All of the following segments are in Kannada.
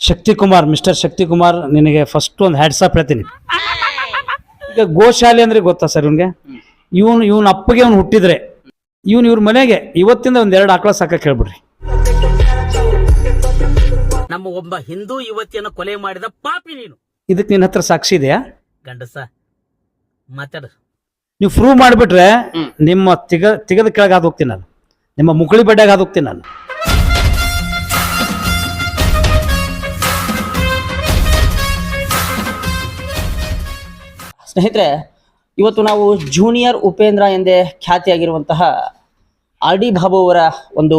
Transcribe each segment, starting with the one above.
ಶಕ್ತಿ ಕುಮಾರ್ ಮಿಸ್ಟರ್ ಶಕ್ತಿ ಕುಮಾರ್ ನಿನಗೆ ಫಸ್ಟ್ ಒಂದು ಹ್ಯಾಡ್ಸಪ್ ಹೇಳ್ತೀನಿ. ಈಗ ಗೋಶಾಲೆ ಅಂದ್ರೆ ಗೊತ್ತಾ ಸರ್ ಇವನ್ಗೆ? ಇವನು ಇವನ ಅಪ್ಪಗೆ ಅವ್ನು ಹುಟ್ಟಿದ್ರೆ ಇವನು ಇವ್ರ ಮನೆಗೆ ಇವತ್ತಿಂದ ಒಂದ್ ಎರಡು ಆಕಳ ಸಾಕಕ್ಕೆ ಹೇಳ್ಬಿಡ್ರಿ ನಮ್ಮ ಒಬ್ಬ ಹಿಂದೂ ಯುವತಿಯನ್ನು ಕೊಲೆ ಮಾಡಿದ ಪಾಪಿ ನೀನು. ಇದಕ್ಕೆ ನಿನ್ನ ಹತ್ರ ಸಾಕ್ಷಿ ಇದೆಯಾ? ಗಂಡಸ ಮಾತಾಡು. ನೀವು ಪ್ರೂವ್ ಮಾಡಿಬಿಟ್ರೆ ನಿಮ್ಮ ತಿಗ ತಿಗದ ಕೆಳಗೆ ಹೋಗ್ತೀನಿ ನಾನು. ನಿಮ್ಮ ಮುಕುಳಿ ಬಡ್ಡೆಗೆ ಹೋಗ್ತೀನಿ ನಾನು. ಸ್ನೇಹಿತರೆ, ಇವತ್ತು ನಾವು ಜೂನಿಯರ್ ಉಪೇಂದ್ರ ಎಂದೇ ಖ್ಯಾತಿಯಾಗಿರುವಂತಹ ಆರ್ ಡಿ ಬಾಬು ಅವರ ಒಂದು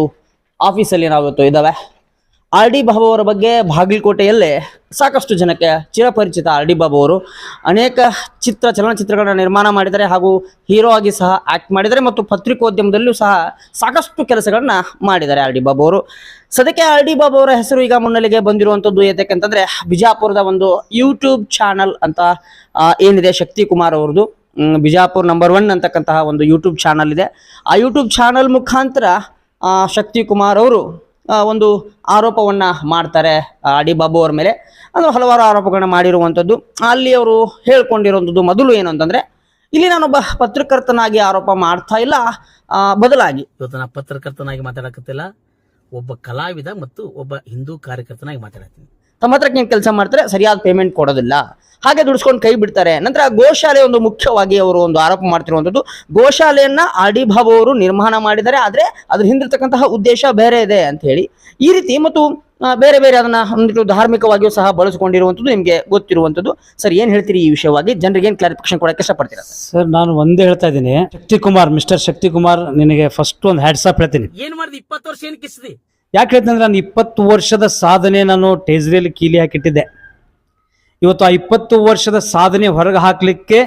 ಆಫೀಸಲ್ಲಿ ನಾವು ಇವತ್ತು ಇದ್ದಾವೆ. ಆರ್ ಡಿ ಬಾಬು ಅವರ ಬಗ್ಗೆ ಬಾಗಲಕೋಟೆಯಲ್ಲೇ ಸಾಕಷ್ಟು ಜನಕ್ಕೆ ಚಿರಪರಿಚಿತ ಆರ್ ಡಿ ಬಾಬು ಅವರು ಅನೇಕ ಚಿತ್ರ ಚಲನಚಿತ್ರಗಳನ್ನ ನಿರ್ಮಾಣ ಮಾಡಿದ್ದಾರೆ ಹಾಗೂ ಹೀರೋ ಆಗಿ ಸಹ ಆ್ಯಕ್ಟ್ ಮಾಡಿದ್ದಾರೆ ಮತ್ತು ಪತ್ರಿಕೋದ್ಯಮದಲ್ಲೂ ಸಹ ಸಾಕಷ್ಟು ಕೆಲಸಗಳನ್ನ ಮಾಡಿದ್ದಾರೆ ಆರ್ ಡಿ ಬಾಬು ಅವರು. ಸದ್ಯಕ್ಕೆ ಆರ್ ಡಿ ಬಾಬು ಅವರ ಹೆಸರು ಈಗ ಮುನ್ನೆಲೆಗೆ ಬಂದಿರುವಂಥದ್ದು ಏತಕ್ಕಂತಂದರೆ ಬಿಜಾಪುರದ ಒಂದು ಯೂಟ್ಯೂಬ್ ಚಾನಲ್ ಅಂತ ಏನಿದೆ ಶಕ್ತಿ ಕುಮಾರ್ ಅವ್ರದ್ದು. ಬಿಜಾಪುರ್ ನಂಬರ್ ಒನ್ ಅಂತಕ್ಕಂತಹ ಒಂದು ಯೂಟ್ಯೂಬ್ ಚಾನಲ್ ಇದೆ. ಆ ಯೂಟ್ಯೂಬ್ ಚಾನಲ್ ಮುಖಾಂತರ ಶಕ್ತಿ ಕುಮಾರ್ ಅವರು ಒಂದು ಆರೋಪವನ್ನು ಮಾಡ್ತಾರೆ ಡಿ ಬಾಬು ಅವ್ರ ಮೇಲೆ. ಅದು ಹಲವಾರು ಆರೋಪಗಳನ್ನ ಮಾಡಿರುವಂಥದ್ದು. ಅಲ್ಲಿ ಅವರು ಹೇಳ್ಕೊಂಡಿರುವಂಥದ್ದು ಮೊದಲು ಏನು ಅಂತಂದರೆ, ಇಲ್ಲಿ ನಾನೊಬ್ಬ ಪತ್ರಕರ್ತನಾಗಿ ಆರೋಪ ಮಾಡ್ತಾ ಇಲ್ಲ ಬದಲಾಗಿ. ಇವತ್ತು ನಾನು ಪತ್ರಕರ್ತನಾಗಿ ಮಾತಾಡಕತ್ತಿಲ್ಲ, ಒಬ್ಬ ಕಲಾವಿದ ಮತ್ತು ಒಬ್ಬ ಹಿಂದೂ ಕಾರ್ಯಕರ್ತನಾಗಿ ಮಾತಾಡತ್ತೀನಿ ತಮ್ಮ ಹತ್ರಕ್ಕೆ ನೀವು ಕೆಲಸ ಮಾಡ್ತಾರೆ ಸರಿಯಾದ ಪೇಮೆಂಟ್ ಕೊಡೋದಿಲ್ಲ. ಹಾಗೆ ದುಡಿಸ್ಕೊಂಡು ಕೈ ಬಿಡ್ತಾರೆ. ನಂತರ ಗೋಶಾಲೆ ಒಂದು ಮುಖ್ಯವಾಗಿ ಅವರು ಒಂದು ಆರೋಪ ಮಾಡ್ತಿರುವಂಥದ್ದು. ಗೋಶಾಲೆಯನ್ನ ಬಾಬು ಅವರು ನಿರ್ಮಾಣ ಮಾಡಿದ್ದಾರೆ. ಆದರೆ ಅದ್ರ ಹಿಂದಿರ್ತಕ್ಕಂತಹ ಉದ್ದೇಶ ಬೇರೆ ಇದೆ ಅಂತ ಹೇಳಿ. ಈ ರೀತಿ ಮತ್ತು ಬೇರೆ ಬೇರೆ ಅದನ್ನ ಒಂದಿಟ್ಟು ಧಾರ್ಮಿಕವಾಗಿಯೂ ಸಹ ಬಳಸಿಕೊಂಡಿರುವಂಥದ್ದು ನಿಮಗೆ ಗೊತ್ತಿರುವಂಥದ್ದು. ಸರ್ ಏನು ಹೇಳ್ತೀರಿ ಈ ವಿಷಯವಾಗಿ? ಜನರಿಗೆ ಏನು ಕ್ಲಾರಿಫಿಕೇಶನ್ ಕೊಡಕ್ಕೆ ಇಷ್ಟಪಡ್ತೀರಾ? ಸರ್ ನಾನು ಒಂದೇ ಹೇಳ್ತಾ ಇದ್ದೀನಿ. ಶಕ್ತಿ ಕುಮಾರ್ ಮಿಸ್ಟರ್ ಶಕ್ತಿ ಕುಮಾರ್ ನಿನಗೆ ಫಸ್ಟ್ ಒಂದು ಹ್ಯಾಡ್ಸಪ್ ಹೇಳ್ತೀನಿ. ಏನು ಮಾಡಿದೆ? ಇಪ್ಪತ್ತು ವರ್ಷ ಏನು ಕಿಸ್ದಿ? ಯಾಕೆ ಹೇಳ್ತೀನಿ ಅಂದ್ರೆ ನಾನು ಇಪ್ಪತ್ತು ವರ್ಷದ ಸಾಧನೆ ನಾನು ಟೇಜ್ರಿಯಲ್ಲಿ ಕೀಲಿ ಹಾಕಿಟ್ಟಿದ್ದೆ. ಇವತ್ತು ಆ ಇಪ್ಪತ್ತು ವರ್ಷದ ಸಾಧನೆ ಹೊರಗೆ ಹಾಕಲಿಕ್ಕೆ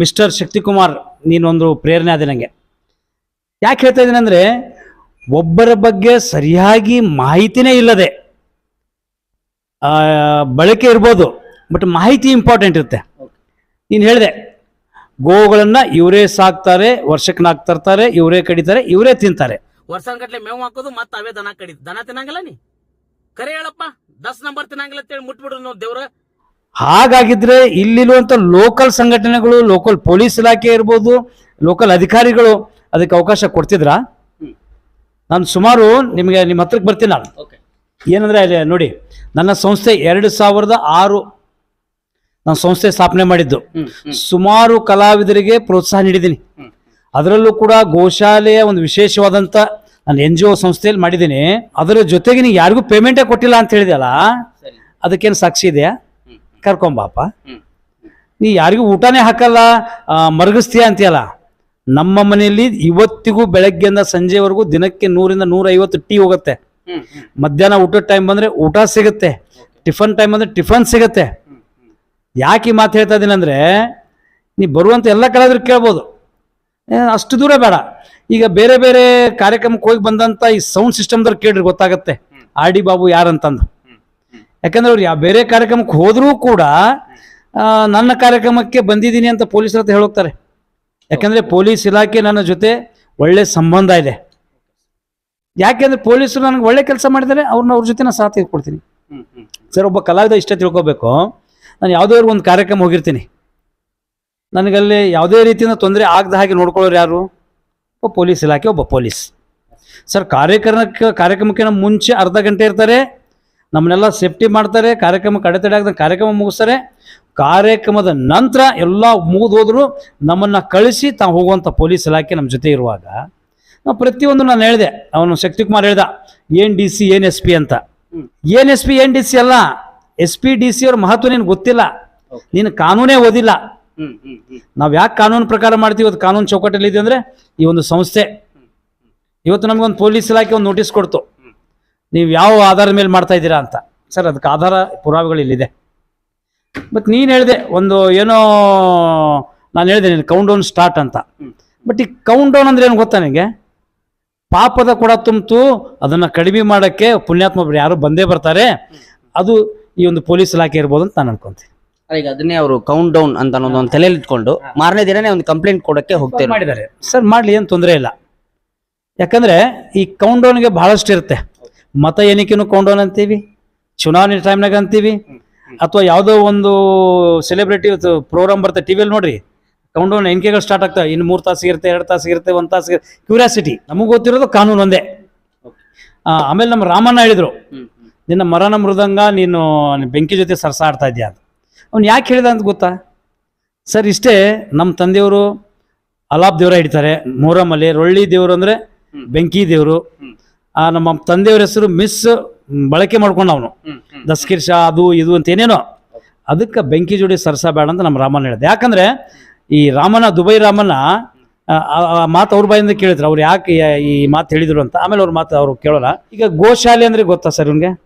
ಮಿಸ್ಟರ್ ಶಕ್ತಿಕುಮಾರ್ ನೀನೊಂದು ಪ್ರೇರಣೆ ಆದ ನನಗೆ ಯಾಕೆ ಹೇಳ್ತಾ ಇದ್ದೀನಿ ಅಂದರೆ ಒಬ್ಬರ ಬಗ್ಗೆ ಸರಿಯಾಗಿ ಮಾಹಿತಿನೇ ಇಲ್ಲದೆ ಬಳಕೆ ಇರ್ಬೋದು ಬಟ್ ಮಾಹಿತಿ ಇಂಪಾರ್ಟೆಂಟ್ ಇರುತ್ತೆ. ನೀನು ಹೇಳಿದೆ ಗೋವುಗಳನ್ನು ಇವರೇ ಸಾಕ್ತಾರೆ, ವರ್ಷಕ್ಕೆ ನಾಲ್ಕು ತರ್ತಾರೆ, ಇವರೇ ಕಡಿತಾರೆ, ಇವರೇ ತಿಂತಾರೆ. ವರ್ಷಾನ್ಗಟ್ಲೆ ಮೇವು ಹಾಕೋದು ಮತ್ತೆ ಅವೇ ದನ ಕಡಿದ್. ದನ ತಿನ್ನಂಗಿಲ್ಲ ನೀ? ಕರೆ ಹೇಳಪ್ಪ ದಸ್ ನಂಬರ್ ತಿನ್ನಂಗಿಲ್ಲ ಅಂತೇಳಿ ಮುಟ್ಬಿಡ್ರು ನಾವು ದೇವ್ರ. ಹಾಗಾಗಿದ್ರೆ ಇಲ್ಲಿರುವಂತ ಲೋಕಲ್ ಸಂಘಟನೆಗಳು ಲೋಕಲ್ ಪೊಲೀಸ್ ಇಲಾಖೆ ಇರ್ಬೋದು ಲೋಕಲ್ ಅಧಿಕಾರಿಗಳು ಅದಕ್ಕೆ ಅವಕಾಶ ಕೊಡ್ತಿದ್ರ? ನಾನು ಸುಮಾರು ನಿಮಗೆ ನಿಮ್ಮ ಹತ್ರಕ್ಕೆ ಬರ್ತೀನಿ ನಾನು. ಏನಂದ್ರೆ ಅಲ್ಲಿ ನೋಡಿ ನನ್ನ ಸಂಸ್ಥೆ ಎರಡು ಸಾವಿರದ ಆರು ನಾನು ಸಂಸ್ಥೆ ಸ್ಥಾಪನೆ ಮಾಡಿದ್ದು. ಸುಮಾರು ಕಲಾವಿದರಿಗೆ ಪ್ರೋತ್ಸಾಹ ನೀಡಿದ್ದೀನಿ. ಅದರಲ್ಲೂ ಕೂಡ ಗೋಶಾಲೆಯ ಒಂದು ವಿಶೇಷವಾದಂಥ ನಾನು ಎನ್ ಜಿ ಒ ಸಂಸ್ಥೆಯಲ್ಲಿ ಮಾಡಿದ್ದೀನಿ. ಅದರ ಜೊತೆಗೆ ನೀವು ಯಾರಿಗೂ ಪೇಮೆಂಟೇ ಕೊಟ್ಟಿಲ್ಲ ಅಂತ ಹೇಳಿದೆಯಲ್ಲ? ಅದಕ್ಕೇನು ಸಾಕ್ಷಿ ಇದೆಯಾ? ಕರ್ಕೊಂಬಾಪ ನೀ ಯಾರಿಗೂ ಊಟನೇ ಹಾಕಲ್ಲ ಮರಗಿಸ್ತೀಯ ಅಂತೀಯಲ್ಲ? ನಮ್ಮ ಮನೆಯಲ್ಲಿ ಇವತ್ತಿಗೂ ಬೆಳಗ್ಗೆಯಿಂದ ಸಂಜೆವರೆಗೂ ದಿನಕ್ಕೆ ನೂರಿಂದ ನೂರೈವತ್ತು ಟೀ ಹೋಗುತ್ತೆ. ಮಧ್ಯಾಹ್ನ ಊಟದ ಟೈಮ್ ಬಂದರೆ ಊಟ ಸಿಗುತ್ತೆ. ಟಿಫನ್ ಟೈಮ್ ಬಂದರೆ ಟಿಫನ್ ಸಿಗುತ್ತೆ. ಯಾಕೆ ಈ ಮಾತು ಹೇಳ್ತಾ ಇದ್ದೀನಿ ಅಂದರೆ ನೀ ಬರುವಂತ ಎಲ್ಲ ಕಲಾವಿದ್ರು ಕೇಳ್ಬೋದು. ಏ, ಅಷ್ಟು ದೂರ ಬೇಡ. ಈಗ ಬೇರೆ ಬೇರೆ ಕಾರ್ಯಕ್ರಮಕ್ಕೆ ಹೋಗಿ ಬಂದಂತ ಈ ಸೌಂಡ್ ಸಿಸ್ಟಮ್ದವ್ರು ಕೇಳ್ರಿ, ಗೊತ್ತಾಗತ್ತೆ. ಆರ್ ಡಿ ಬಾಬು ಯಾರಂತಂದು. ಯಾಕಂದ್ರೆ ಅವ್ರು ಯಾವ ಬೇರೆ ಕಾರ್ಯಕ್ರಮಕ್ಕೆ ಹೋದ್ರೂ ಕೂಡ ನನ್ನ ಕಾರ್ಯಕ್ರಮಕ್ಕೆ ಬಂದಿದ್ದೀನಿ ಅಂತ ಪೊಲೀಸರ ಹತ್ರ ಹೇಳೋಗ್ತಾರೆ. ಯಾಕಂದ್ರೆ ಪೊಲೀಸ್ ಇಲಾಖೆ ನನ್ನ ಜೊತೆ ಒಳ್ಳೆ ಸಂಬಂಧ ಇದೆ. ಯಾಕೆಂದ್ರೆ ಪೊಲೀಸರು ನನಗೆ ಒಳ್ಳೆ ಕೆಲಸ ಮಾಡಿದರೆ ಅವ್ರನ್ನ ಅವ್ರ ಜೊತೆ ನಾನು ಸಾಥ್ ಕೊಡ್ತೀನಿ ಸರ್, ಒಬ್ಬ ಕಲಾವಿದ ಇಷ್ಟ ತಿಳ್ಕೊಬೇಕು. ನಾನು ಯಾವುದೋ ಒಂದು ಕಾರ್ಯಕ್ರಮ ಹೋಗಿರ್ತೀನಿ. ನನಗಲ್ಲಿ ಯಾವುದೇ ರೀತಿಯಿಂದ ತೊಂದರೆ ಆಗದ ಹಾಗೆ ನೋಡ್ಕೊಳ್ಳೋರು ಯಾರು? ಒಬ್ಬ ಪೊಲೀಸ್ ಇಲಾಖೆ ಒಬ್ಬ ಪೊಲೀಸ್. ಸರ್ ಕಾರ್ಯಕ್ರಮಕ್ಕೆ ಕಾರ್ಯಕ್ರಮಕ್ಕಿಂತ ಮುಂಚೆ ಅರ್ಧ ಗಂಟೆ ಇರ್ತಾರೆ. ನಮ್ಮನ್ನೆಲ್ಲ ಸೇಫ್ಟಿ ಮಾಡ್ತಾರೆ. ಕಾರ್ಯಕ್ರಮಕ್ಕೆ ಅಡೆತಡೆ ಆಗದ ಕಾರ್ಯಕ್ರಮ ಮುಗಿಸ್ತಾರೆ. ಕಾರ್ಯಕ್ರಮದ ನಂತರ ಎಲ್ಲ ಮುಗಿದು ಹೋದ್ರು ನಮ್ಮನ್ನು ಕಳಿಸಿ ತಾವು ಹೋಗುವಂಥ ಪೊಲೀಸ್ ಇಲಾಖೆ ನಮ್ಮ ಜೊತೆ ಇರುವಾಗ ನಾವು ಪ್ರತಿಯೊಂದು ನಾನು ಹೇಳಿದೆ. ಅವನು ಶಕ್ತಿಕುಮಾರ್ ಹೇಳ್ದ ಏನ್ ಡಿ ಸಿ ಏನ್ ಎಸ್ ಪಿ ಅಂತ. ಏನ್ ಎಸ್ ಪಿ ಏನ್ ಡಿ ಸಿ ಅಲ್ಲ. ಎಸ್ ಪಿ ಡಿ ಸಿ ಅವ್ರ ಮಹತ್ವ ನಿನ್ಗೆ ಗೊತ್ತಿಲ್ಲ. ನೀನು ಕಾನೂನೇ ಓದಿಲ್ಲ. ನಾವು ಯಾಕೆ ಕಾನೂನು ಪ್ರಕಾರ ಮಾಡ್ತೀವಿ? ಇವತ್ತು ಕಾನೂನು ಚೌಕಟ್ಟಲ್ಲಿ ಇದೆ ಅಂದ್ರೆ ಈ ಒಂದು ಸಂಸ್ಥೆ. ಇವತ್ತು ನಮಗೊಂದು ಪೊಲೀಸ್ ಇಲಾಖೆ ಒಂದು ನೋಟಿಸ್ ಕೊಡ್ತು. ನೀವು ಯಾವ ಆಧಾರದ ಮೇಲೆ ಮಾಡ್ತಾ ಇದ್ದೀರಾ ಅಂತ. ಸರ್ ಅದಕ್ಕೆ ಆಧಾರ ಪುರಾವೆಗಳು ಇಲ್ಲಿದೆ. ಬಟ್ ನೀನು ಹೇಳಿದೆ ಒಂದು ಏನೋ ನಾನು ಹೇಳಿದೆ ನೀನು ಕೌಂಟ್ ಡೌನ್ ಸ್ಟಾರ್ಟ್ ಅಂತ. ಬಟ್ ಈ ಕೌಂಟ್ ಡೌನ್ ಅಂದ್ರೆ ಏನು ಗೊತ್ತಾ ನನಗೆ ಪಾಪದ ಕೊಡ ತುಂಬಿತು ಅದನ್ನು ಕಡಿಮೆ ಮಾಡೋಕ್ಕೆ ಪುಣ್ಯಾತ್ಮ ಯಾರು ಬಂದೇ ಬರ್ತಾರೆ. ಅದು ಈ ಒಂದು ಪೊಲೀಸ್ ಇಲಾಖೆ ಇರ್ಬೋದು ಅಂತ ನಾನು ಅನ್ಕೊಂತೀನಿ. ಈಗ ಅದನ್ನೇ ಅವರು ಕೌಂಟ್ ಡೌನ್ ಅಂತ ಅನ್ನೋದು ಒಂದು ತಲೆಯಲ್ಲಿ ಇಟ್ಕೊಂಡು ಮಾರನೇ ದಿನನೇ ಒಂದು ಕಂಪ್ಲೇಂಟ್ ಕೊಡಕ್ಕೆ ಹೋಗ್ತಾರೆ ಮಾಡಿದ್ದಾರೆ. ಸರ್ ಮಾಡಲಿ ಏನು ತೊಂದರೆ ಇಲ್ಲ. ಯಾಕಂದ್ರೆ ಈ ಕೌಂಟ್ ಡೌನ್ಗೆ ಬಹಳಷ್ಟು ಇರುತ್ತೆ. ಮತ ಎಣಿಕೆನೂ ಕೌಂಟ್ ಡೌನ್ ಅಂತೀವಿ ಚುನಾವಣೆ ಟೈಮ್ನಾಗ ಅಂತೀವಿ ಅಥವಾ ಯಾವುದೋ ಒಂದು ಸೆಲೆಬ್ರಿಟಿ ಪ್ರೋಗ್ರಾಮ್ ಬರುತ್ತೆ ಟಿವಿಯಲ್ಲಿ ನೋಡ್ರಿ. ಕೌಂಟ್ ಡೌನ್ ಎಣಿಕೆಗಳು ಸ್ಟಾರ್ಟ್ ಆಗ್ತವೆ ಇನ್ನು ಮೂರು ತಾಸಿಗೆ ಇರುತ್ತೆ ಎರಡು ತಾಸಿಗೆ ಇರುತ್ತೆ ಒಂದು ತಾಸಿಗೆ ಕ್ಯೂರಿಯಾಸಿಟಿ ನಮಗೆ ಗೊತ್ತಿರೋದು ಕಾನೂನು ಒಂದೇ. ಆಮೇಲೆ ನಮ್ಮ ರಾಮಣ್ಣ ಹೇಳಿದ್ರು ನಿನ್ನ ಮರಣ ಮೃದಂಗ ನೀನು ಬೆಂಕಿ ಜೊತೆ ಸರ್ಸ ಆಡ್ತಾ ಇದೆಯಾ ಅಂತ. ಅವ್ನು ಯಾಕೆ ಹೇಳಿದ ಅಂತ ಗೊತ್ತಾ? ಸರ್ ಇಷ್ಟೇ ನಮ್ಮ ತಂದೆಯವರು ಅಲಾಬ್ ದೇವರ ಹಿಡಿತಾರೆ ಮೊಹರಮಲ್ಲಿ ರೊಳ್ಳಿ ದೇವರು ಅಂದರೆ ಬೆಂಕಿ ದೇವರು. ಆ ನಮ್ಮ ತಂದೆಯವ್ರ ಹೆಸರು ಮಿಸ್ ಬಳಕೆ ಮಾಡ್ಕೊಂಡು ಅವನು. ದಸ್ಕಿರ್ ಶಾ ಅದು ಇದು ಅಂತ ಏನೇನೋ. ಅದಕ್ಕೆ ಬೆಂಕಿ ಜೋಡಿ ಸರ್ಸ ಬೇಡ ಅಂತ ನಮ್ಮ ರಾಮನ ಹೇಳಿದೆ. ಯಾಕಂದರೆ ಈ ರಾಮನ ದುಬೈ ರಾಮನ ಮಾತು ಅವ್ರ ಬಾಯಿಂದ ಕೇಳಿದ್ರು. ಅವ್ರು ಯಾಕೆ ಈ- ಈ ಮಾತು ಹೇಳಿದ್ರು ಅಂತ. ಆಮೇಲೆ ಅವ್ರ ಮಾತು ಅವ್ರು ಕೇಳೋಲ್ಲ. ಈಗ ಗೋಶಾಲೆ ಅಂದರೆ ಗೊತ್ತಾ ಸರ್ ಇವ್ನಿಗೆ?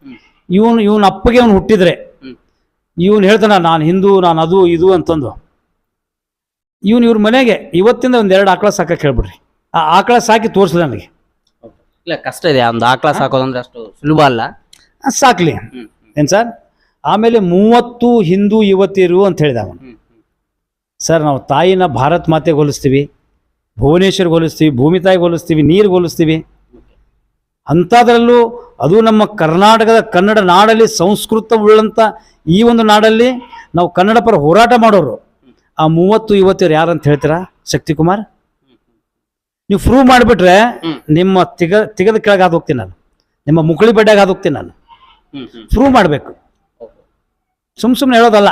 ಇವನು ಇವನ ಅಪ್ಪಗೆ ಅವ್ನು ಹುಟ್ಟಿದ್ರೆ. ಇವನು ಹೇಳ್ತಾನೆ ನಾನು ಹಿಂದೂ ನಾನು ಅದು ಇದು ಅಂತಂದು. ಇವನು ಇವ್ರ ಮನೆಗೆ ಇವತ್ತಿಂದ ಒಂದು ಎರಡು ಆಕಳ ಸಾಕಕ್ಕೆ ಹೇಳ್ಬಿಡ್ರಿ ಆ ಆಕಳ ಸಾಕಿ ತೋರಿಸ್ಲಿ ನನಗೆ. ಇಲ್ಲ ಕಷ್ಟ ಇದೆ ಒಂದು ಆಕಳ ಸಾಕೋದಂದ್ರೆ ಅಷ್ಟು ಸುಲಭ ಅಲ್ಲ? ಆ, ಸಾಕ್ಲಿ. ಏನ್ ಸರ್? ಆಮೇಲೆ ಮೂವತ್ತು ಹಿಂದೂ ಯುವತಿಯರು ಅಂತ ಹೇಳಿದ ಅವನು. ಸರ್ ನಾವು ತಾಯಿನ ಭಾರತ್ ಮಾತೆಗೆ ಹೋಲಿಸ್ತೀವಿ ಭುವನೇಶ್ವರ್ಗೆ ಹೋಲಿಸ್ತೀವಿ ಭೂಮಿ ತಾಯಿಗೆ ಹೋಲಿಸ್ತೀವಿ ನೀರಿಗೆ ಹೋಲಿಸ್ತೀವಿ. ಅಂಥದ್ರಲ್ಲೂ ಅದು ನಮ್ಮ ಕರ್ನಾಟಕದ ಕನ್ನಡ ನಾಡಲ್ಲಿ ಸಂಸ್ಕೃತ ಉಳ್ಳಂಥ ಈ ಒಂದು ನಾಡಲ್ಲಿ ನಾವು ಕನ್ನಡ ಪರ ಹೋರಾಟ ಮಾಡೋರು. ಆ ಮೂವತ್ತು ಯುವತಿಯರು ಅಂತ ಹೇಳ್ತೀರಾ, ಶಕ್ತಿಕುಮಾರ್? ನೀವು ಪ್ರೂವ್ ಮಾಡಿಬಿಟ್ರೆ ನಿಮ್ಮ ತಿಗ, ತಿಗದ ಕೆಳಗೆ ಆದ ಹೋಗ್ತೀನಿ ನಾನು. ನಿಮ್ಮ ಮುಕುಳಿ ಬಡ್ಡೆಗೆ ಆದ ಹೋಗ್ತೀನಿ ನಾನು. ಪ್ರೂವ್ ಮಾಡಬೇಕು. ಸುಮ್ ಸುಮ್ಮನೆ ಹೇಳೋದಲ್ಲ.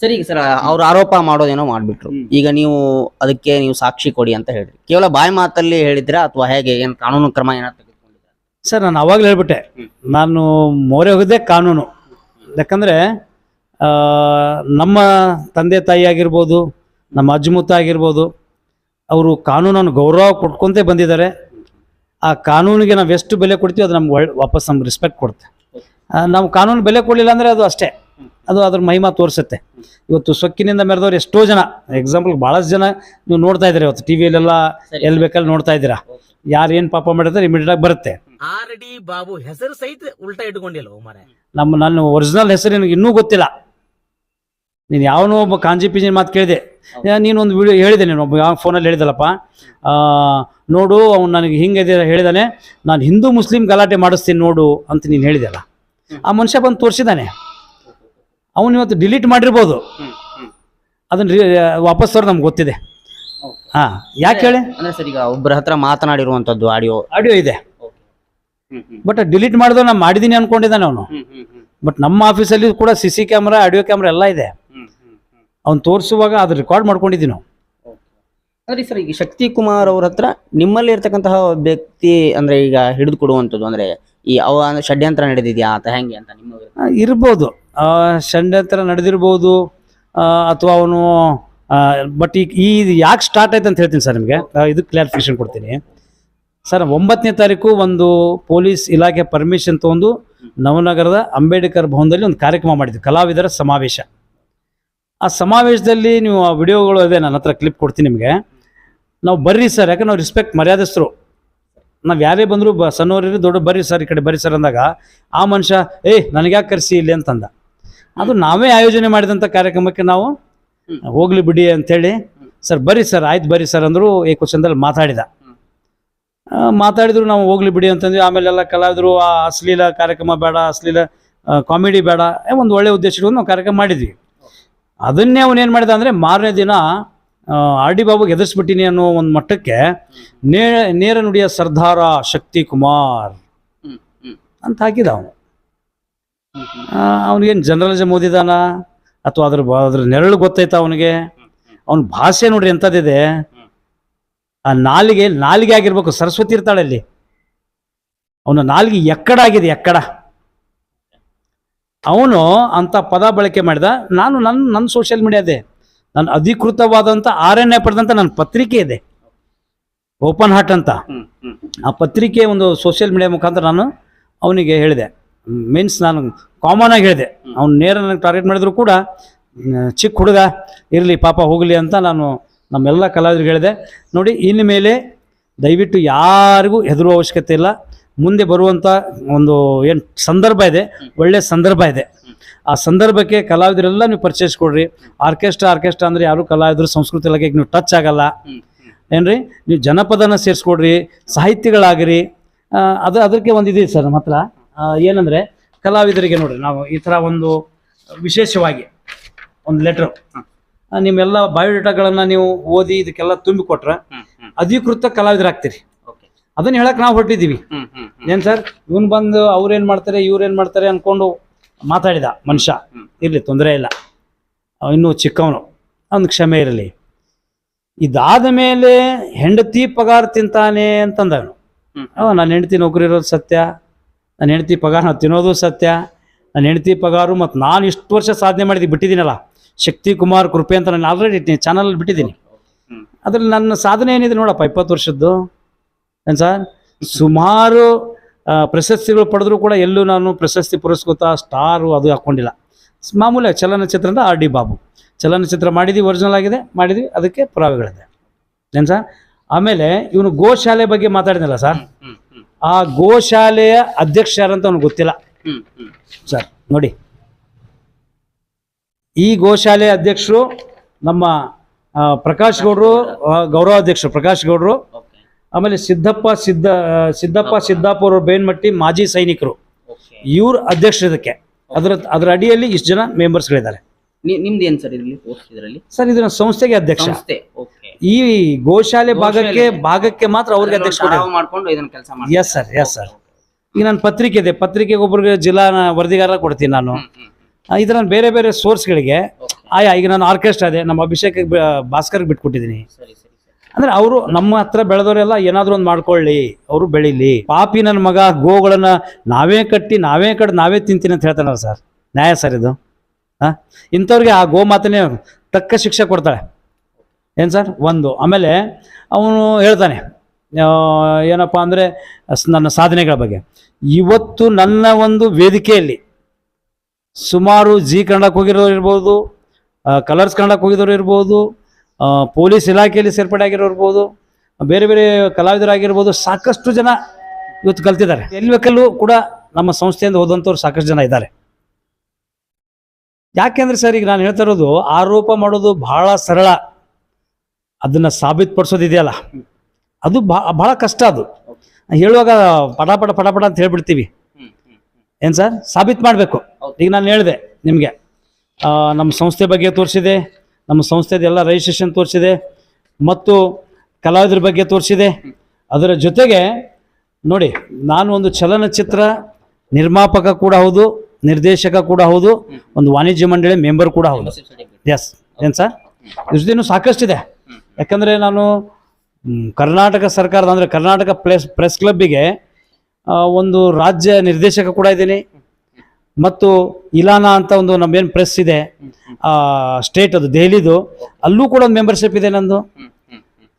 ಸರಿ ಈಗ ಸರ್, ಅವ್ರು ಆರೋಪ ಮಾಡೋದೇನೋ ಮಾಡಿಬಿಟ್ರು. ಈಗ ನೀವು ಅದಕ್ಕೆ ನೀವು ಸಾಕ್ಷಿ ಕೊಡಿ ಅಂತ ಹೇಳ್ರಿ. ಕೇವಲ ಬಾಯಿ ಮಾತಲ್ಲಿ ಹೇಳಿದ್ರಾ ಅಥವಾ ಹೇಗೆ, ಏನು ಕಾನೂನು ಕ್ರಮ ಏನಾದ್ರು ಸರ್ ನಾನು ಅವಾಗಲೇ ಹೇಳ್ಬಿಟ್ಟೆ. ನಾನು ಮೋರೆ ಹೋಗಿದ್ದೆ ಕಾನೂನು. ಯಾಕಂದರೆ ನಮ್ಮ ತಂದೆ ತಾಯಿ ಆಗಿರ್ಬೋದು ನಮ್ಮ ಅಜ್ಜಮುತ್ತ ಆಗಿರ್ಬೋದು ಅವರು ಕಾನೂನನ್ನು ಗೌರವ ಕೊಟ್ಕೊಂತೇ ಬಂದಿದ್ದಾರೆ. ಆ ಕಾನೂನಿಗೆ ನಾವು ಎಷ್ಟು ಬೆಲೆ ಕೊಡ್ತೀವಿ ಅದು ನಮ್ಗೆ ಒಳ್ಳೆ ವಾಪಸ್ ನಮ್ಗೆ ರೆಸ್ಪೆಕ್ಟ್ ಕೊಡುತ್ತೆ. ನಾವು ಕಾನೂನು ಬೆಲೆ ಕೊಡಲಿಲ್ಲ ಅಂದರೆ ಅದು ಅಷ್ಟೇ. ಅದು ಅದ್ರ ಮಹಿಮಾ ತೋರಿಸುತ್ತೆ. ಇವತ್ತು ಸೊಕ್ಕಿನಿಂದ ಮೆರೆದವ್ರು ಎಷ್ಟೋ ಜನ ಎಕ್ಸಾಂಪಲ್ ಭಾಳಷ್ಟು ಜನ ನೀವು ನೋಡ್ತಾ ಇದ್ದೀರಾ ಇವತ್ತು ಟಿ ವಿಯಲ್ಲೆಲ್ಲ ಎಲ್ಲಿ ಬೇಕಲ್ಲಿ ನೋಡ್ತಾ ಇದ್ದೀರಾ. ಯಾರು ಏನ್ ಪಾಪ ಇಮಿಡಿಯೇಟ್ ಆಗಿ ಬರುತ್ತೆ. ಆರ್ ಡಿ ಬಾಬು ಹೆಸರು ಸಹಿತ ಉಲ್ಟಾ ಇಟ್ಕೊಂಡಿಲ್ಲ ಮಾರೆ ನಮ್ಮ ನನ್ನ ಒರಿಜಿನಲ್ ಹೆಸರು ನಿನಗೆ ಇನ್ನೂ ಗೊತ್ತಿಲ್ಲ. ನೀನು ಯಾವನೋ ಒಬ್ಬ ಕಾಂಜಿ ಪಿಂಜಿನ ಮಾತು ಕೇಳಿದೆ. ನೀನು ಒಂದು ವಿಡಿಯೋ ಹೇಳಿದೆ ನೀನು ಒಬ್ಬ ಯಾವ ಫೋನಲ್ಲಿ ಹೇಳಿದಲ್ಲಪ್ಪ. ನೋಡು ಅವ್ನು ನನಗೆ ಹಿಂಗೆ ಹೇಳಿದಾನೆ ನಾನು ಹಿಂದೂ ಮುಸ್ಲಿಂ ಗಲಾಟೆ ಮಾಡಿಸ್ತೀನಿ ನೋಡು ಅಂತ ನೀನು ಹೇಳಿದೆಲ್ಲ ಆ ಮನುಷ್ಯ ಬಂದು ತೋರಿಸಿದ್ದಾನೆ ಅವನು ಇವತ್ತು ಡಿಲೀಟ್ ಮಾಡಿರ್ಬೋದು. ಅದನ್ನು ರಿ- ವಾಪಸ್ ಅವ್ರು ನಮ್ಗೆ ಗೊತ್ತಿದೆ. ಹಾಂ ಯಾಕೆ ಹೇಳಿ? ಅಂದ್ರೆ ಸರ್ ಈಗ ಒಬ್ಬರ ಹತ್ರ ಮಾತನಾಡಿರುವಂತದ್ದು ಆಡಿಯೋ. ಆಡಿಯೋ ಇದೆ. ಬಟ್ ಡಿಲೀಟ್ ಮಾಡಿದ್ರೆ ನಾನು ಮಾಡಿದೀನಿ ಅನ್ಕೊಂಡಿದ್ದಾನೆ ಅವನು. ಬಟ್ ನಮ್ಮ ಆಫೀಸಲ್ಲಿ ಕೂಡ C C camera audio camera ಎಲ್ಲ ಇದೆ. ಅವ್ನು ತೋರಿಸುವಾಗ ಅದು ರೆಕಾರ್ಡ್ ಮಾಡ್ಕೊಂಡಿದ್ದೀನಿ ನಾವು ಅಂದ್ರೆ ಸರ್ ಈಗ ಶಕ್ತಿ ಕುಮಾರ್ ಅವ್ರ ಹತ್ರ ನಿಮ್ಮಲ್ಲಿ ಇರ್ತಕ್ಕಂತಹ ವ್ಯಕ್ತಿ ಅಂದ್ರೆ ಈಗ ಹಿಡಿದು ಕೊಡುವಂಥದ್ದು ಅಂದ್ರೆ ಈ ಅವ ಷಡ್ಯಂತ್ರ ನಡೆದಿದೆಯಾ ಅಂತ ಹೆಂಗೆ ಅಂತ ನಿಮ್ಮ ಇರ್ಬೋದು. ಷಡ್ಯಂತ್ರ ನಡೆದಿರ್ಬೋದು. ಅಥವಾ ಅವನು ಬಟ್ ಈಗ ಈ ಯಾಕೆ ಸ್ಟಾರ್ಟ್ ಆಯ್ತು ಅಂತ ಹೇಳ್ತೀನಿ ಸರ್ ನಿಮಗೆ. ಇದು ಕ್ಲಾರಿಫಿಕೇಶನ್ ಕೊಡ್ತೀನಿ. ಸರ್ ಒಂಬತ್ತನೇ ತಾರೀಕು ಒಂದು ಪೊಲೀಸ್ ಇಲಾಖೆ ಪರ್ಮಿಷನ್ ತೊಗೊಂಡು ನವನಗರದ ಅಂಬೇಡ್ಕರ್ ಭವನದಲ್ಲಿ ಒಂದು ಕಾರ್ಯಕ್ರಮ ಮಾಡಿದ್ವಿ, ಕಲಾವಿದರ ಸಮಾವೇಶ. ಆ ಸಮಾವೇಶದಲ್ಲಿ ನೀವು ಆ ವಿಡಿಯೋಗಳು ಇದೆ, ನನ್ನ ಹತ್ರ ಕ್ಲಿಪ್ ಕೊಡ್ತೀನಿ ನಿಮಗೆ. ನಾವು ಬರ್ರಿ ಸರ್ ಯಾಕಂದ್ರೆ ನಾವು ರೆಸ್ಪೆಕ್ಟ್ ಮರ್ಯಾದಸ್ಥರು ನಾವು ಯಾರೇ ಬಂದರೂ ಬ ಸಣ್ಣವ್ರಿ ದೊಡ್ಡ ಬರ್ರಿ ಸರ್ ಈ ಕಡೆ ಬರ್ರಿ ಸರ್ ಅಂದಾಗ, ಆ ಮನುಷ್ಯ ಏಯ್ ನನಗ್ಯಾಕೆ ಕರೆಸಿ ಇಲ್ಲಿ? ಅಂತಂದ. ಅದು ನಾವೇ ಆಯೋಜನೆ ಮಾಡಿದಂಥ ಕಾರ್ಯಕ್ರಮಕ್ಕೆ ನಾವು ಹೋಗ್ಲಿ ಬಿಡಿ ಅಂತೇಳಿ. ಸರ್ ಬರಿ ಸರ್ ಆಯ್ತು ಬರಿ ಸರ್ ಅಂದರು ಏಕವಚನದಲ್ಲಿ ಮಾತಾಡಿದ. ಮಾತಾಡಿದ್ರು ನಾವು ಹೋಗ್ಲಿ ಬಿಡಿ ಅಂತಂದ್ವಿ. ಆಮೇಲೆಲ್ಲ ಕಲಾವಿದರು ಆ ಅಶ್ಲೀಲ ಕಾರ್ಯಕ್ರಮ ಬೇಡ ಅಶ್ಲೀಲ ಕಾಮಿಡಿ ಬೇಡ ಒಂದು ಒಳ್ಳೆ ಉದ್ದೇಶ ನಾವು ಕಾರ್ಯಕ್ರಮ ಮಾಡಿದ್ವಿ. ಅದನ್ನೇ ಅವನು ಏನು ಮಾಡಿದ ಅಂದರೆ ಮಾರನೇ ದಿನ ಆರ್ ಡಿ ಬಾಬುಗೆ ಎದುರಿಸ್ಬಿಟ್ಟಿನಿ ಅನ್ನೋ ಒಂದು ಮಟ್ಟಕ್ಕೆ ನೇ ನೇರ ನುಡಿಯ ಸರ್ದಾರ ಶಕ್ತಿ ಕುಮಾರ್ ಅಂತ ಹಾಕಿದ ಅವನು. ಅವನಿಗೇನು ಜರ್ನಲಿಸಮ್ ಓದಿದಾನ ಅಥವಾ ಅದ್ರ ಅದ್ರ ನೆರಳು ಗೊತ್ತೈತ ಅವನಿಗೆ? ಅವನ ಭಾಷೆ ನೋಡ್ರಿ ಎಂಥದ್ದಿದೆ? ಆ ನಾಲಿಗೆ ನಾಲಿಗೆ ಆಗಿರ್ಬೇಕು. ಸರಸ್ವತಿ ಇರ್ತಾಳೆ ಅಲ್ಲಿ. ಅವನ ನಾಲಿಗೆ ಎಕ್ಕಡ ಆಗಿದೆ ಎಕ್ಕಡ. ಅವನು ಅಂತ ಪದ ಬಳಕೆ ಮಾಡಿದ. ನಾನು ನನ್ನ ನನ್ನ ಸೋಷಿಯಲ್ ಮೀಡಿಯಾದೆ ನನ್ನ ಅಧಿಕೃತವಾದಂಥ ಆರ್ ಎನ್ ಎ ಪಡೆದಂಥ ನನ್ನ ಪತ್ರಿಕೆ ಇದೆ. ಓಪನ್ ಹಾರ್ಟ್ ಅಂತ. ಆ ಪತ್ರಿಕೆ ಒಂದು ಸೋಷಿಯಲ್ ಮೀಡಿಯಾ ಮುಖಾಂತರ ನಾನು ಅವನಿಗೆ ಹೇಳಿದೆ. ಮೀನ್ಸ್ ನಾನು ಕಾಮನ್ ಆಗಿ ಹೇಳಿದೆ. ಅವ್ನು ನೇರ ನನಗೆ ಟಾರ್ಗೆಟ್ ಮಾಡಿದ್ರು ಕೂಡ ಚಿಕ್ಕ ಹುಡುಗ, ಇರಲಿ ಪಾಪ ಹೋಗಲಿ ಅಂತ ನಾನು ನಮ್ಮೆಲ್ಲ ಕಲಾವಿದರಿಗೆ ಹೇಳಿದೆ. ನೋಡಿ ಇನ್ನು ಮೇಲೆ ದಯವಿಟ್ಟು ಯಾರಿಗೂ ಹೆದರುವ ಅವಶ್ಯಕತೆ ಇಲ್ಲ. ಮುಂದೆ ಬರುವಂಥ ಒಂದು ಏನು ಸಂದರ್ಭ ಇದೆ ಒಳ್ಳೆಯ ಸಂದರ್ಭ ಇದೆ. ಆ ಸಂದರ್ಭಕ್ಕೆ ಕಲಾವಿದರೆಲ್ಲ ನೀವು ಪರ್ಚೇಸ್ ಕೊಡ್ರಿ. ಆರ್ಕೆಸ್ಟ್ರಾ ಆರ್ಕೆಸ್ಟ್ರಾ ಅಂದರೆ ಯಾರು ಕಲಾವಿದರು, ಸಂಸ್ಕೃತಿ ಇಲಾಖೆಗೆ ನೀವು ಟಚ್ ಆಗಲ್ಲ. ಏನ್ರಿ? ನೀವು ಜನಪದನ ಸೇರಿಸ್ಕೊಡ್ರಿ, ಸಾಹಿತ್ಯಗಳಾಗಿರಿ. ಅದು, ಅದಕ್ಕೆ ಒಂದು ಇದೆ ಸರ್ ನಮ್ಮ ಹತ್ರ ಏನಂದ್ರೆ ಕಲಾವಿದರಿಗೆ ನೋಡ್ರಿ ನಾವು ಈ ಥರ ಒಂದು ವಿಶೇಷವಾಗಿ ಒಂದು ಲೆಟರ್ ನಿಮ್ಮೆಲ್ಲ ಬಯೋಡೇಟಾಗಳನ್ನ ನೀವು ಓದಿ ಇದಕ್ಕೆಲ್ಲ ತುಂಬಿ ಕೊಟ್ರೆ ಹ್ಮ್ ಹ್ಮ್. ಅಧಿಕೃತ ಕಲಾವಿದರಾಗ್ತೀರಿ. ಅದನ್ನ ಹೇಳಕ್ ನಾವು ಹ್ಮ್ ಏನ್ ಸರ್? ಇವನ್ ಬಂದು ಅವ್ರೇನ್ ಮಾಡ್ತಾರೆ ಇವ್ರೇನ್ ಮಾಡ್ತಾರೆ ಅನ್ಕೊಂಡು ಮಾತಾಡಿದ ಮನುಷ್ಯ. ಇರ್ಲಿ ತೊಂದರೆ ಇಲ್ಲ. ಇನ್ನೂ ಚಿಕ್ಕವನು. ಅವ್ನ ಕ್ಷಮೆ ಇರಲಿ. ಇದಾದ ಮೇಲೆ ಹೆಂಡತಿ ಪಗಾರ ತಿಂತಾನೆ ಅಂತಂದ ಅವನು ಅವ ನನ್ನ ಹೆಂಡತಿ ನೌಕರಿ ಇರೋದು ಸತ್ಯ. ನನ್ನ ಹೆಂಡತಿ ಪಗಾರ ನಾವು ತಿನ್ನೋದು ಸತ್ಯ. ನನ್ನ ಹೆಂಡತಿ ಪಗಾರು ಮತ್ತು ನಾನು ಇಷ್ಟು ವರ್ಷ ಸಾಧನೆ ಮಾಡಿದ್ದು, ಬಿಟ್ಟಿದ್ದೀನಲ್ಲ. ಶಕ್ತಿ ಕುಮಾರ್ ಕೃಪೆ ಅಂತ ನಾನು ಆಲ್ರೆಡಿ ಚಾನಲ್ ಬಿಟ್ಟಿದ್ದೀನಿ. ಅದರಲ್ಲಿ ನನ್ನ ಸಾಧನೆ ಏನಿದೆ ನೋಡಪ್ಪ, ಇಪ್ಪತ್ತು ವರ್ಷದ್ದು. ಏನು ಸರ್? ಸುಮಾರು ಪ್ರಶಸ್ತಿಗಳು ಪಡೆದ್ರು ಕೂಡ ಎಲ್ಲೂ ನಾನು ಪ್ರಶಸ್ತಿ ಪುರಸ್ಕೃತ ಸ್ಟಾರು ಅದು ಹಾಕ್ಕೊಂಡಿಲ್ಲ ಸ್- ಮಾಮೂಲಿ ಚಲನಚಿತ್ರ ಅಂದ್ರೆ ಆರ್ ಡಿ ಬಾಬು. ಚಲನಚಿತ್ರ ಮಾಡಿದ್ವಿ ಒರಿಜಿನಲ್ ಆಗಿದೆ, ಮಾಡಿದ್ವಿ, ಅದಕ್ಕೆ ಪುರಾವೆಗಳಿದೆ. ಏನು ಸರ್? ಆಮೇಲೆ ಇವನು ಗೋಶಾಲೆ ಬಗ್ಗೆ ಮಾತಾಡಿದ್ನಲ್ಲ ಸರ್? ಆ ಗೋಶಾಲೆಯ ಅಧ್ಯಕ್ಷ ಯಾರಂತ ಅವ್ನಿಗೆ ಗೊತ್ತಿಲ್ಲ. ಸರ್ ನೋಡಿ. ಈ ಗೋಶಾಲೆ ಅಧ್ಯಕ್ಷರು ನಮ್ಮ ಪ್ರಕಾಶ್ ಗೌಡ್ರು ಗೌರವಾಧ್ಯಕ್ಷರು ಪ್ರಕಾಶ್ ಗೌಡ್ರು ಆಮೇಲೆ ಸಿದ್ದಪ್ಪ ಸಿದ್ದ ಸಿದ್ದಪ್ಪ ಸಿದ್ದಾಪುರ ಬೇನ್ಮಟ್ಟಿ ಮಾಜಿ ಸೈನಿಕರು. ಇವ್ರ ಅಧ್ಯಕ್ಷರು ಇದಕ್ಕೆ. ಅದರ ಅದರ ಅಡಿಯಲ್ಲಿ ಇಷ್ಟು ಜನ ಮೆಂಬರ್ಸ್ಗಳಿದ್ದಾರೆ ನಿಮ್ದು ಏನು ಸರ್ ಇದರಲ್ಲಿ ಸರ್ ಇದನ್ನ ಸಂಸ್ಥೆಗೆ ಅಧ್ಯಕ್ಷ. ಈ ಗೋಶಾಲೆ ಭಾಗಕ್ಕೆ ಭಾಗಕ್ಕೆ ಮಾತ್ರ ಅವ್ರಿಗೆ ಅಧ್ಯಕ್ಷ ಮಾಡ್ಕೊಂಡು ಇದನ್ನ ಕೆಲಸ ಮಾಡಿ ಎಸ್ ಸರ್ ಎಸ್ ಸರ್ ಈಗ ನಾನು ಪತ್ರಿಕೆ ಇದೆ. ಪತ್ರಿಕೆಗೆ ಒಬ್ಬರಿಗೆ ಜಿಲ್ಲಾ ವರದಿಗಾರ ಕೊಡ್ತೀನಿ ನಾನು. ಹ್ಮ್ ಹ್ಮ್ ಇದು ನಾನು ಬೇರೆ ಬೇರೆ ಸೋರ್ಸ್ಗಳಿಗೆ ಆಯಾ ಈಗ ನಾನು ಆರ್ಕೆಸ್ಟ್ರಾ ಇದೆ. ನಮ್ಮ ಅಭಿಷೇಕ್ ಭಾಸ್ಕರ್ಗೆ ಬಿಟ್ಕೊಟ್ಟಿದ್ದೀನಿ ಅಂದ್ರೆ ಅವರು ನಮ್ಮ ಹತ್ರ ಬೆಳೆದವರೆಲ್ಲ ಏನಾದ್ರು ಒಂದು ಮಾಡ್ಕೊಳ್ಳಿ. ಅವರು ಬೆಳೀಲಿ. ಪಾಪಿ ನನ್ನ ಮಗ ಗೋಗಳನ್ನ ನಾವೇ ಕಟ್ಟಿ ನಾವೇ ಕಟ್ ನಾವೇ ತಿಂತೀನಿ ಅಂತ ಹೇಳ್ತಾನಲ್ಲ ಸರ್ ನ್ಯಾಯ ಸರ್ ಇದು. ಹಾಂ ಇಂಥವ್ರಿಗೆ ಆ ಗೋ ಮಾತನೇ ತಕ್ಕ ಶಿಕ್ಷೆ ಕೊಡ್ತಾಳೆ. ಏನು ಸರ್? ಒಂದು. ಆಮೇಲೆ ಅವನು ಹೇಳ್ತಾನೆ ಏನಪ್ಪ ಅಂದರೆ ನನ್ನ ಸಾಧನೆಗಳ ಬಗ್ಗೆ. ಇವತ್ತು ನನ್ನ ಒಂದು ವೇದಿಕೆಯಲ್ಲಿ ಸುಮಾರು ಜಿ ಕನ್ನಡಕ್ಕೆ ಹೋಗಿರೋರು ಇರ್ಬೋದು ಕಲರ್ಸ್ ಕನ್ನಡಕ್ಕೆ ಹೋಗಿದವರು ಇರ್ಬೋದು ಪೊಲೀಸ್ ಇಲಾಖೆಯಲ್ಲಿ ಸೇರ್ಪಡೆ ಆಗಿರೋ ಇರ್ಬೋದು, ಬೇರೆ ಬೇರೆ ಕಲಾವಿದರಾಗಿರ್ಬೋದು, ಸಾಕಷ್ಟು ಜನ ಇವತ್ತು ಕಲ್ತಿದ್ದಾರೆ. ಎಲ್ಲಿ ಕೂಡ ನಮ್ಮ ಸಂಸ್ಥೆಯಿಂದ ಹೋದಂಥವ್ರು ಸಾಕಷ್ಟು ಜನ ಇದ್ದಾರೆ. ಯಾಕೆಂದ್ರೆ ಸರ್, ಈಗ ನಾನು ಹೇಳ್ತಾ ಇರೋದು, ಆರೋಪ ಮಾಡೋದು ಬಹಳ ಸರಳ. ಅದನ್ನ ಸಾಬೀತುಪಡಿಸೋದಿದೆಯಲ್ಲ? ಅದು ಬಹಳ ಕಷ್ಟ ಅದು. ಹೇಳುವಾಗ ಪಟಾಪಟ ಪಟಾಪಟ ಪಟ ಪಟ ಅಂತ ಹೇಳ್ಬಿಡ್ತೀವಿ. ಏನು ಸರ್? ಸಾಬೀತು ಮಾಡಬೇಕು. ಈಗ ನಾನು ಹೇಳಿದೆ ನಿಮಗೆ. ನಮ್ಮ ಸಂಸ್ಥೆ ಬಗ್ಗೆ ತೋರಿಸಿದೆ, ನಮ್ಮ ಸಂಸ್ಥೆದ ಎಲ್ಲ ರಿಜಿಸ್ಟ್ರೇಷನ್ ತೋರಿಸಿದೆ, ಮತ್ತು ಕಲಾವಿದರ ಬಗ್ಗೆ ತೋರಿಸಿದೆ. ಅದರ ಜೊತೆಗೆ ನೋಡಿ, ನಾನು ಒಂದು ಚಲನಚಿತ್ರ ನಿರ್ಮಾಪಕ ಕೂಡ ಹೌದು, ನಿರ್ದೇಶಕ ಕೂಡ ಹೌದು, ಒಂದು ವಾಣಿಜ್ಯ ಮಂಡಳಿ ಮೆಂಬರ್ ಕೂಡ ಹೌದು. ಎಸ್ ಏನು ಸರ್? ಇಷ್ಟು ಸಾಕಷ್ಟಿದೆ. ಯಾಕಂದರೆ ನಾನು ಕರ್ನಾಟಕ ಸರ್ಕಾರದ, ಅಂದರೆ ಕರ್ನಾಟಕ ಪ್ರೆಸ್ ಪ್ರೆಸ್ ಕ್ಲಬ್ಬಿಗೆ ಒಂದು ರಾಜ್ಯ ನಿರ್ದೇಶಕ ಕೂಡ ಇದ್ದೀನಿ. ಮತ್ತು ಇಲಾನಾ ಅಂತ ಒಂದು ನಮ್ಮೇನು ಪ್ರೆಸ್ ಇದೆ ಸ್ಟೇಟ್ ಅದು, ದೆಹಲಿದು, ಅಲ್ಲೂ ಕೂಡ ಒಂದು ಮೆಂಬರ್ಶಿಪ್ ಇದೆ ನಂದು.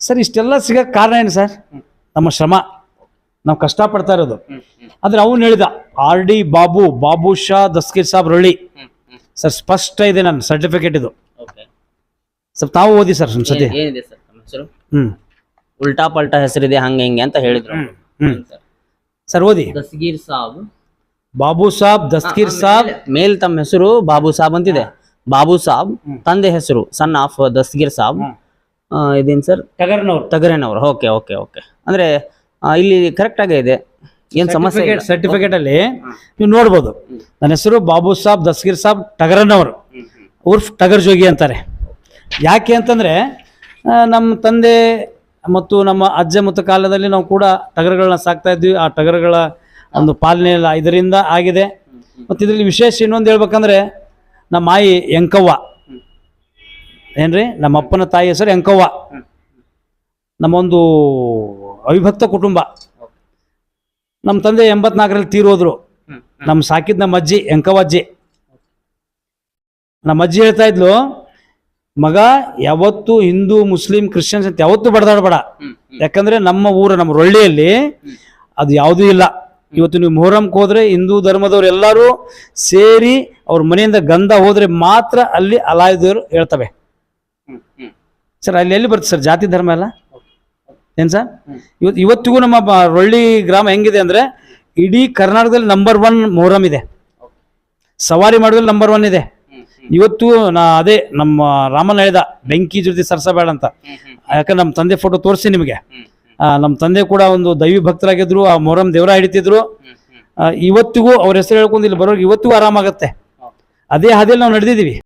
ಸರ್, ಇಷ್ಟೆಲ್ಲ ಸಿಗೋಕ್ಕೆ ಕಾರಣ ಏನು ಸರ್? ನಮ್ಮ ಶ್ರಮ. ನಾವು ಕಷ್ಟಪಡ್ತಾ ಇರೋದು. ಆದರೆ ಅವನು ಹೇಳಿದ, R D Babu Babu Shah, ದಸ್ಕೀರ್ Sab, ರೊಳ್ಳಿ. Sir, ಸ್ಪಷ್ಟ ಇದೆ ನನ್ನ ಸರ್ಟಿಫಿಕೇಟ್ ಇದು. ಸ್ವಲ್ಪ ತಾವು ಓದಿ ಸರ್ ಒಂದ್ಸತಿ ಏನಿದೆ ಸರ್ ನಮ್ಮ ಹೆಸರು? ಹ್ಞೂ ಉಲ್ಟಾ ಪಲ್ಟಾ ಹೆಸರಿದೆ ಹಂಗೆ ಹಿಂಗೆ ಅಂತ ಹೇಳಿದ್ರು. ಸರ್. ಸರ್ ಓದಿ. ದಸ್ಗೀರ್ ಸಾಬ್. ಬಾಬು ಸಾಬ್ ದಸ್ಗೀರ್ ಸಾಬ್. ಮೇಲ್ ತಮ್ಮ ಹೆಸರು ಬಾಬು ಸಾಬ್ ಅಂತಿದೆ. ಬಾಬು ಸಾಬ್ ತಂದೆ ಹೆಸರು ಸನ್ ಆಫ್ ದಸ್ಗೀರ್ ಸಾಬ್. ಹ್ಮ್. ಆ, ಇದೇನ್ ಸರ್? ಟಗರ್ನವ್ರು. ತಗರೇನವ್ರು ಓಕೆ ಓಕೆ ಓಕೆ. ಅಂದ್ರೆ ಆ, ಇಲ್ಲಿ ಕರೆಕ್ಟ್ ಆಗೇ ಇದೆ. ಏನ್ ಸಮಸ್ಯೆ ಇಲ್ಲ. ಸರ್ಟಿಫಿಕೇಟ್ ಅಲ್ಲಿ ನೀವು ನೋಡ್ಬೋದು. ನನ್ನ ಹೆಸರು ಬಾಬು ಸಾಬ್ ದಸ್ಗೀರ್ ಸಾಬ್ ಟಗರನವ್ರು. ಉರ್ಫ್ ಟಗರ್ ಜೋಗಿ ಅಂತಾರೆ. ಯಾಕೆ ಅಂತಂದರೆ ನಮ್ಮ ತಂದೆ ಮತ್ತು ನಮ್ಮ ಅಜ್ಜ ಮತ್ತು ಕಾಲದಲ್ಲಿ ನಾವು ಕೂಡ ಟಗರುಗಳನ್ನ ಸಾಕ್ತಾ ಇದ್ವಿ. ಆ ಟಗರುಗಳ ಒಂದು ಪಾಲನೆ ಎಲ್ಲ ಇದರಿಂದ ಆಗಿದೆ. ಮತ್ತು ಇದರಲ್ಲಿ ವಿಶೇಷ ಇನ್ನೊಂದು ಹೇಳ್ಬೇಕಂದ್ರೆ ನಮ್ಮ ಮಾಯಿ ಎಂಕವ್ವ. ಏನ್ರಿ? ನಮ್ಮ ಅಪ್ಪನ ತಾಯಿ ಹೆಸರು ಎಂಕವ್ವ. ನಮ್ಮ ಒಂದು ಅವಿಭಕ್ತ ಕುಟುಂಬ. ನಮ್ಮ ತಂದೆ ಎಂಬತ್ನಾಲ್ಕರಲ್ಲಿ ತೀರೋದ್ರು. ನಮ್ಮ ಸಾಕಿದ್ ನಮ್ಮ ಅಜ್ಜಿ ಎಂಕವ್ವ ಅಜ್ಜಿ. ನಮ್ಮ ಅಜ್ಜಿ ಹೇಳ್ತಾ ಇದ್ಲು ಮಗ ಯಾವತ್ತು ಹಿಂದೂ ಮುಸ್ಲಿಂ ಕ್ರಿಶ್ಚಿಯನ್ಸ್ ಅಂತ ಯಾವತ್ತು ಬಡದಾಡಬೇಡ. ಯಾಕಂದ್ರೆ ನಮ್ಮ ಊರು ನಮ್ಮ ರೊಳ್ಳಿಯಲ್ಲಿ ಅದು ಯಾವುದೂ ಇಲ್ಲ. ಇವತ್ತು ನೀವು ಮೊಹರಂಗೆ ಹೋದ್ರೆ ಹಿಂದೂ ಧರ್ಮದವ್ರು ಎಲ್ಲರೂ ಸೇರಿ ಅವ್ರ ಮನೆಯಿಂದ ಗಂಧ ಹೋದ್ರೆ ಮಾತ್ರ ಅಲ್ಲಿ ಅಲಾಯುಧರು ಹೇಳ್ತವೆ. ಸರ್ ಅಲ್ಲಿ ಎಲ್ಲಿ ಬರುತ್ತೆ ಸರ್? ಜಾತಿ ಧರ್ಮ ಎಲ್ಲ? ಏನ್ ಸರ್? ಇವತ್ತು ಇವತ್ತಿಗೂ ನಮ್ಮ ರೊಳ್ಳಿ ಗ್ರಾಮ ಹೆಂಗಿದೆ ಅಂದ್ರೆ ಇಡೀ ಕರ್ನಾಟಕದಲ್ಲಿ ನಂಬರ್ ಒನ್ ಮೊಹರಂ ಇದೆ. ಸವಾರಿ ಮಾಡೋದ್ರಲ್ಲಿ ನಂಬರ್ ಒನ್ ಇದೆ. ಇವತ್ತು ನಾ ಅದೇ ನಮ್ಮ ರಾಮನ್ ಹೇಳಿದ ಬೆಂಕಿ ಜೊತೆ ಸರ್ಸಬೇಡ ಅಂತ. ಯಾಕಂದ್ರೆ ನಮ್ಮ ತಂದೆ ಫೋಟೋ ತೋರಿಸಿ ನಿಮಗೆ. ಆ, ನಮ್ಮ ತಂದೆ ಕೂಡ ಒಂದು ದೈವಿ ಭಕ್ತರಾಗಿದ್ರು ಆ ಮೊಹರಂ ದೇವರ ಹಿಡಿತಿದ್ರು. ಇವತ್ತಿಗೂ ಅವ್ರ ಹೆಸರು ಹೇಳ್ಕೊಂಡು ಇಲ್ಲಿ ಬರೋರ್ಗೆ ಇವತ್ತಿಗೂ ಆರಾಮಾಗತ್ತೆ. ಅದೇ ಹಾದಿಯಲ್ಲಿ ನಾವು ನಡೆದಿದ್ದೀವಿ.